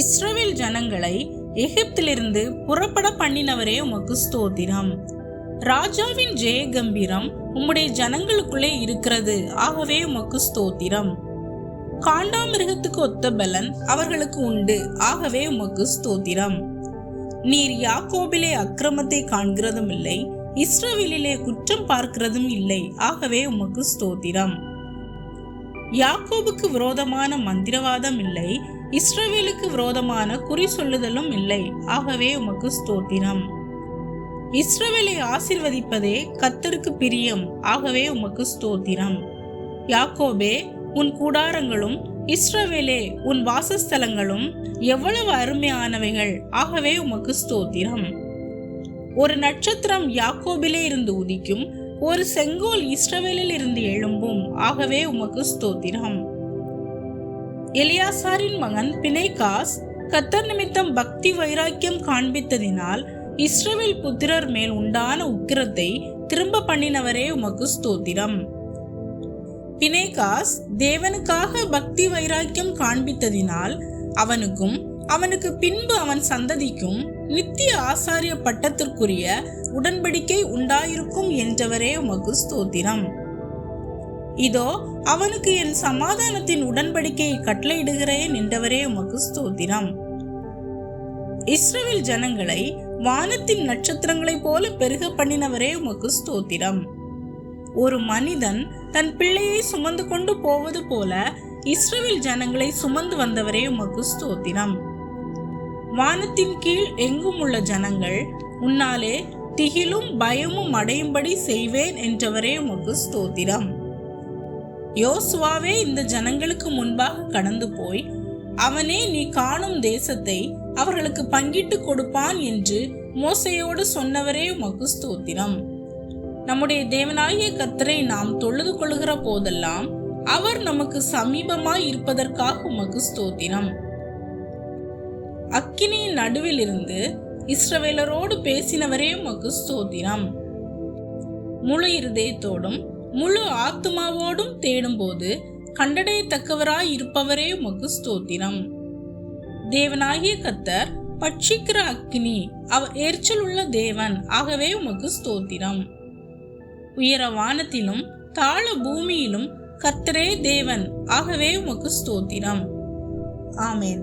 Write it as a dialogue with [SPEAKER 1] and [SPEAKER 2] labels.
[SPEAKER 1] இஸ்ரவேல் ஜனங்களை எகிப்திலிருந்து புறப்பட பண்ணினவரே உமக்கு ஸ்தோத்திரம். ராஜாவின் ஜெய கம்பீரம் உம்முடைய ஜனங்களுக்குள்ளே இருக்கிறது ஆகவே உமக்கு ஸ்தோத்திரம். காண்டாமிருகத்துக்கு ஒத்த பலன் அவர்களுக்கு உண்டு ஆகவே உமக்கு ஸ்தோத்திரம். நீர் யாக்கோபிலே அக்கிரமத்தை காண்கிறதும் இல்லை இஸ்ரவேலிலே குற்றம் பார்க்கிறதும் இல்லை ஆகவே உமக்கு ஸ்தோத்திரம். யாக்கோபுக்கு விரோதமான மந்திரவாதம் இல்லை இஸ்ரவேலுக்கு விரோதமான குறி சொல்லுதலும் இல்லை. ஆகவே உமக்கு ஸ்தோத்திரம். இஸ்ரவேலை ஆசிர்வதிப்பதே கத்தருக்கு பிரியம். ஆகவே உமக்கு ஸ்தோத்திரம். யாக்கோபே உன் கூடாரங்களும் இஸ்ரவேலே உன் வாசஸ்தலங்களும் எவ்வளவு அருமையானவைகள். ஆகவே உமக்கு ஸ்தோத்திரம். ஒரு நட்சத்திரம் யாக்கோபிலே இருந்து உதிக்கும் ஒரு செங்கோல் இஸ்ரவேலில் இருந்து எழும்பும். ஆகவே உமக்கு ஸ்தோத்திரம். எலியாசாரின் மகன் பிணைகாஸ் கத்தர் நிமித்தம் பக்தி வைராக்கியம் காண்பித்ததினால் இஸ்ரேல் புத்திரர் மேல் உண்டான உக்கிரத்தை திரும்ப பண்ணினவரே உமக்கு ஸ்தோத்திரம். பினேகாஸ் தேவனுக்காக பக்தி வைராக்கியம் காண்பித்ததினால் அவனுக்கும் அவனுக்கு பின்பு அவன் சந்ததிக்கும் நித்திய ஆசாரிய பட்டத்திற்குரிய உடன்படிக்கை உண்டாயிருக்கும் என்றவரே உமக்கு ஸ்தோத்திரம். இதோ அவனுக்கு என் சமாதானத்தின் உடன்படிக்கையை கட்டளையிடுகிறேன் என்றவரே உமக்கு ஸ்தோத்திரம். இஸ்ரேல் ஜனங்களை வானத்தின் நட்சத்திரங்களைப் போல பெருக பண்ணினவரே உமக்கு ஸ்தோத்திரம். ஒரு மனிதன் தன் பிள்ளையை சுமந்து கொண்டு போவது போல இஸ்ரேல் ஜனங்களை சுமந்து வந்தவரே உமக்கு ஸ்தோத்திரம். வானத்தின் கீழ் எங்கும் உள்ள ஜனங்கள் உன்னாலே திகிலும் பயமும் அடையும்படி செய்வேன் என்றவரே உமக்கு ஸ்தோத்திரம். யோசுவாவே இந்த ஜனங்களுக்கு முன்பாக கடந்து போய் அவனே நீ காணும் தேசத்தை அவர்களுக்கு பங்கிட்டு கொடுப்பான் என்று மோசையோடு சொன்னவரே உமக்கு ஸ்தோத்திரம். நம்முடைய தேவனாகிய கர்த்தரை நாம் தொழுது கொள்கிற போதெல்லாம் அவர் நமக்கு சமீபமாய் இருப்பதற்காக உமக்கு ஸ்தோத்திரம். அக்கினியின் நடுவில் இருந்து இஸ்ரவேலரோடு பேசினவரே உமக்கு ஸ்தோத்திரம். முழு இருதயத்தோடும் முழு ஆத்துமாவோடும் தேடும்போது கண்டடையத்தக்கவராய் இருப்பவரே உமக்கு ஸ்தோத்திரம். தேவனாகிய கத்தர் பட்சிக்கிற அக்னி அவர் எரிச்சல் உள்ள தேவன் ஆகவே உமக்கு ஸ்தோத்திரம். உயர வானத்திலும் தாழ பூமியிலும் கத்தரே தேவன் ஆகவே உமக்கு ஸ்தோத்திரம். ஆமேன்.